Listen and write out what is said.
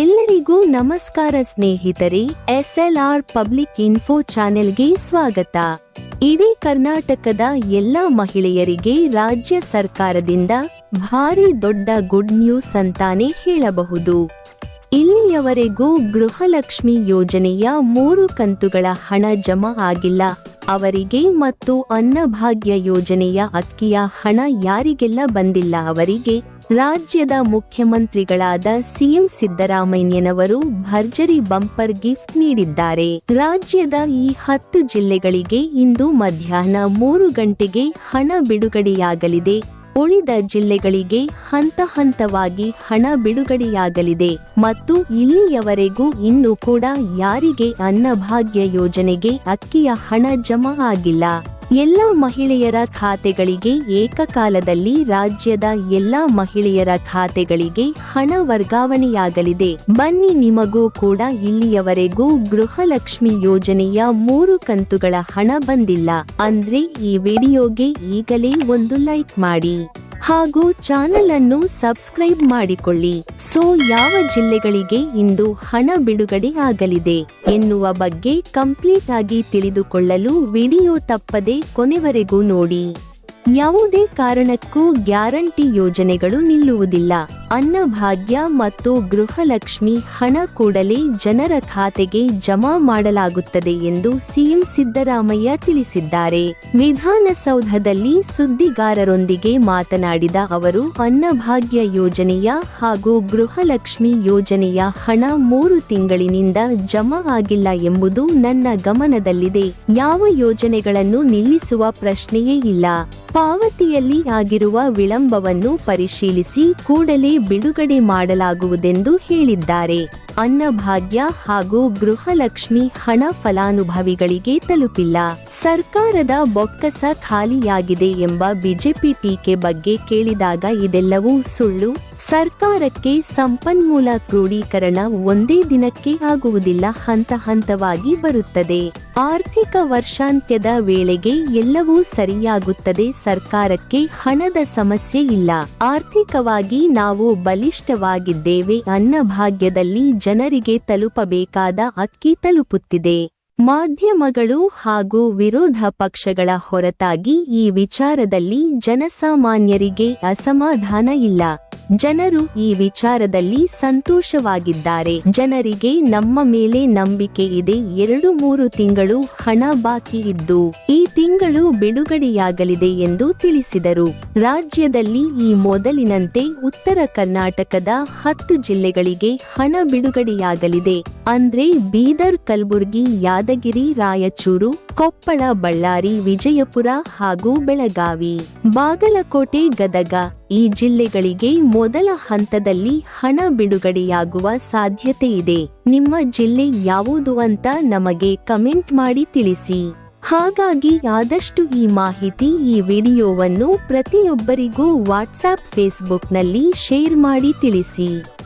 ಎಲ್ಲರಿಗೂ ನಮಸ್ಕಾರ ಸ್ನೇಹಿತರೆ, ಎಸ್ಎಲ್ಆರ್ ಪಬ್ಲಿಕ್ ಇನ್ಫೋ ಚಾನೆಲ್ಗೆ ಸ್ವಾಗತ. ಇಡೀ ಕರ್ನಾಟಕದ ಎಲ್ಲ ಮಹಿಳೆಯರಿಗೆ ರಾಜ್ಯ ಸರ್ಕಾರದಿಂದ ಭಾರಿ ದೊಡ್ಡ ಗುಡ್ ನ್ಯೂಸ್ ಅಂತಾನೆ ಹೇಳಬಹುದು. ಇಲ್ಲಿಯವರೆಗೂ ಗೃಹಲಕ್ಷ್ಮಿ ಯೋಜನೆಯ ಮೂರು ಕಂತುಗಳ ಹಣ ಜಮಾ ಆಗಿಲ್ಲ. ಅವರಿಗೆ ಮತ್ತು ಅನ್ನಭಾಗ್ಯ ಯೋಜನೆಯ ಅಕ್ಕಿಯ ಹಣ ಯಾರಿಗೆಲ್ಲ ಬಂದಿಲ್ಲ ಅವರಿಗೆ ರಾಜ್ಯದ ಮುಖ್ಯಮಂತ್ರಿಗಳಾದ ಸಿಎಂ ಸಿದ್ದರಾಮಯ್ಯನವರು ಭರ್ಜರಿ ಬಂಪರ್ ಗಿಫ್ಟ್ ನೀಡಿದ್ದಾರೆ. ರಾಜ್ಯದ ಈ ಹತ್ತು ಜಿಲ್ಲೆಗಳಿಗೆ ಇಂದು ಮಧ್ಯಾಹ್ನ ಮೂರು ಗಂಟೆಗೆ ಹಣ ಬಿಡುಗಡೆಯಾಗಲಿದೆ. ಉಳಿದ ಜಿಲ್ಲೆಗಳಿಗೆ ಹಂತ ಹಂತವಾಗಿ ಹಣ ಬಿಡುಗಡೆಯಾಗಲಿದೆ. ಮತ್ತು ಇಲ್ಲಿಯವರೆಗೂ ಇನ್ನೂ ಕೂಡ ಯಾರಿಗೆ ಅನ್ನಭಾಗ್ಯ ಯೋಜನೆಗೆ ಅಕ್ಕಿಯ ಹಣ ಜಮಾ ಆಗಿಲ್ಲ. ಎಲ್ಲ ಮಹಿಳೆಯರ ಖಾತೆಗಳಿಗೆ ಏಕಕಾಲದಲ್ಲಿ ರಾಜ್ಯದ ಎಲ್ಲ ಮಹಿಳೆಯರ ಖಾತೆಗಳಿಗೆ ಹಣ ವರ್ಗಾವಣೆಯಾಗಲಿದೆ. ಬನ್ನಿ ನಿಮಗೂ ಕೂಡ ಇಲ್ಲಿಯವರೆಗೂ ಗೃಹಲಕ್ಷ್ಮಿ ಯೋಜನೆಯ ಮೂರು ಕಂತುಗಳ ಹಣ ಬಂದಿಲ್ಲ. ಅಂದ್ರೆ ಈ ವಿಡಿಯೋಗೆ ಈಗಲೇ ಒಂದು ಲೈಕ್ ಮಾಡಿ. ಹಾಗೂ ಚಾನೆಲ್ ಅನ್ನು ಸಬ್ಸ್ಕ್ರೈಬ್ ಮಾಡಿಕೊಳ್ಳಿ. ಸೊ, ಯಾವ ಜಿಲ್ಲೆಗಳಿಗೆ ಇಂದು ಹಣ ಬಿಡುಗಡೆ ಆಗಲಿದೆ ಎನ್ನುವ ಬಗ್ಗೆ ಕಂಪ್ಲೀಟ್ ಆಗಿ ತಿಳಿದುಕೊಳ್ಳಲು ವಿಡಿಯೋ ತಪ್ಪದೆ ಕೊನೆವರೆಗೂ ನೋಡಿ. ಯಾವುದೇ ಕಾರಣಕ್ಕೂ ಗ್ಯಾರಂಟಿ ಯೋಜನೆಗಳು ನಿಲ್ಲುವುದಿಲ್ಲ. ಅನ್ನಭಾಗ್ಯ ಮತ್ತು ಗೃಹಲಕ್ಷ್ಮಿ ಹಣ ಕೂಡಲೇ ಜನರ ಖಾತೆಗೆ ಜಮಾ ಮಾಡಲಾಗುತ್ತದೆ ಎಂದು ಸಿಎಂ ಸಿದ್ದರಾಮಯ್ಯ ತಿಳಿಸಿದ್ದಾರೆ. ವಿಧಾನಸೌಧದಲ್ಲಿ ಸುದ್ದಿಗಾರರೊಂದಿಗೆ ಮಾತನಾಡಿದ ಅವರು, ಅನ್ನಭಾಗ್ಯ ಯೋಜನೆಯ ಹಾಗೂ ಗೃಹಲಕ್ಷ್ಮಿ ಯೋಜನೆಯ ಹಣ ಮೂರು ತಿಂಗಳಿನಿಂದ ಜಮಾ ಆಗಿಲ್ಲ ಎಂಬುದು ನನ್ನ ಗಮನದಲ್ಲಿದೆ. ಯಾವ ಯೋಜನೆಗಳನ್ನು ನಿಲ್ಲಿಸುವ ಪ್ರಶ್ನೆಯೇ ಇಲ್ಲ. ಪಾವತಿಯಲ್ಲಿ ಆಗಿರುವ ವಿಳಂಬವನ್ನು ಪರಿಶೀಲಿಸಿ ಕೂಡಲೇ ಬಿಡುಗಡೆ ಮಾಡಲಾಗುವುದೆಂದು ಹೇಳಿದ್ದಾರೆ. ಅನ್ನಭಾಗ್ಯ ಹಾಗೂ ಗೃಹಲಕ್ಷ್ಮಿ ಹಣ ಫಲಾನುಭವಿಗಳಿಗೆ ತಲುಪಿಲ್ಲ. ಸರ್ಕಾರದ ಬೊಕ್ಕಸ ಖಾಲಿಯಾಗಿದೆ ಎಂಬ ಬಿಜೆಪಿ ಟೀಕೆ ಬಗ್ಗೆ ಕೇಳಿದಾಗ ಇದೆಲ್ಲವೂ ಸುಳ್ಳು ಸರ್ಕಾರಕ್ಕೆ ಸಂಪನ್ಮೂಲ ಕ್ರೋಢೀಕರಣ ಒಂದೇ ದಿನಕ್ಕೆ ಆಗುವುದಿಲ್ಲ ಹಂತ ಹಂತವಾಗಿ ಬರುತ್ತದೆ. ಆರ್ಥಿಕ ವರ್ಷಾಂತ್ಯದ ವೇಳೆಗೆ ಎಲ್ಲವೂ ಸರಿಯಾಗುತ್ತದೆ. ಸರ್ಕಾರಕ್ಕೆ ಹಣದ ಸಮಸ್ಯೆ ಇಲ್ಲ. ಆರ್ಥಿಕವಾಗಿ ನಾವು ಬಲಿಷ್ಠವಾಗಿದ್ದೇವೆ ಅನ್ನಭಾಗ್ಯದಲ್ಲಿ ಜನರಿಗೆ ತಲುಪಬೇಕಾದ ಅಕ್ಕಿ ತಲುಪುತ್ತಿದೆ. ಮಾಧ್ಯಮಗಳು ಹಾಗೂ ವಿರೋಧ ಪಕ್ಷಗಳ ಹೊರತಾಗಿ ಈ ವಿಚಾರದಲ್ಲಿ ಜನಸಾಮಾನ್ಯರಿಗೆ ಅಸಮಾಧಾನ ಇಲ್ಲ. ಜನರು ಈ ವಿಚಾರದಲ್ಲಿ ಸಂತೋಷವಾಗಿದ್ದಾರೆ. ಜನರಿಗೆ ನಮ್ಮ ಮೇಲೆ ನಂಬಿಕೆ ಇದೆ. ಎರಡು ಮೂರು ತಿಂಗಳು ಹಣ ಬಾಕಿ ಇದ್ದು, ಈ ತಿಂಗಳು ಬಿಡುಗಡೆಯಾಗಲಿದೆ ಎಂದು ತಿಳಿಸಿದರು. ರಾಜ್ಯದಲ್ಲಿ ಈ ಮೊದಲಿನಂತೆ ಉತ್ತರ ಕರ್ನಾಟಕದ ಹತ್ತು ಜಿಲ್ಲೆಗಳಿಗೆ ಹಣ ಬಿಡುಗಡೆಯಾಗಲಿದೆ. ಅಂದ್ರೆ ಬೀದರ್, ಕಲಬುರ್ಗಿ, ಯಾದಗಿರಿ, ರಾಯಚೂರು, ಕೊಪ್ಪಳ, ಬಳ್ಳಾರಿ, ವಿಜಯಪುರ ಹಾಗೂ ಬೆಳಗಾವಿ. ಬಾಗಲಕೋಟೆ, ಗದಗ. ಈ ಜಿಲ್ಲೆಗಳಿಗೆ ಮೊದಲ ಹಂತದಲ್ಲಿ ಹಣ ಬಿಡುಗಡೆಯಾಗುವ ಸಾಧ್ಯತೆ ಇದೆ. ನಿಮ್ಮ ಜಿಲ್ಲೆ ಯಾವುದು ಅಂತ ನಮಗೆ ಕಮೆಂಟ್ ಮಾಡಿ ತಿಳಿಸಿ. ಹಾಗಾಗಿ ಆದಷ್ಟು ಈ ಮಾಹಿತಿ ಈ ವಿಡಿಯೋವನ್ನು ಪ್ರತಿಯೊಬ್ಬರಿಗೂ ವಾಟ್ಸ್ಆಪ್ ಫೇಸ್ಬುಕ್ನಲ್ಲಿ ಶೇರ್ ಮಾಡಿ ತಿಳಿಸಿ.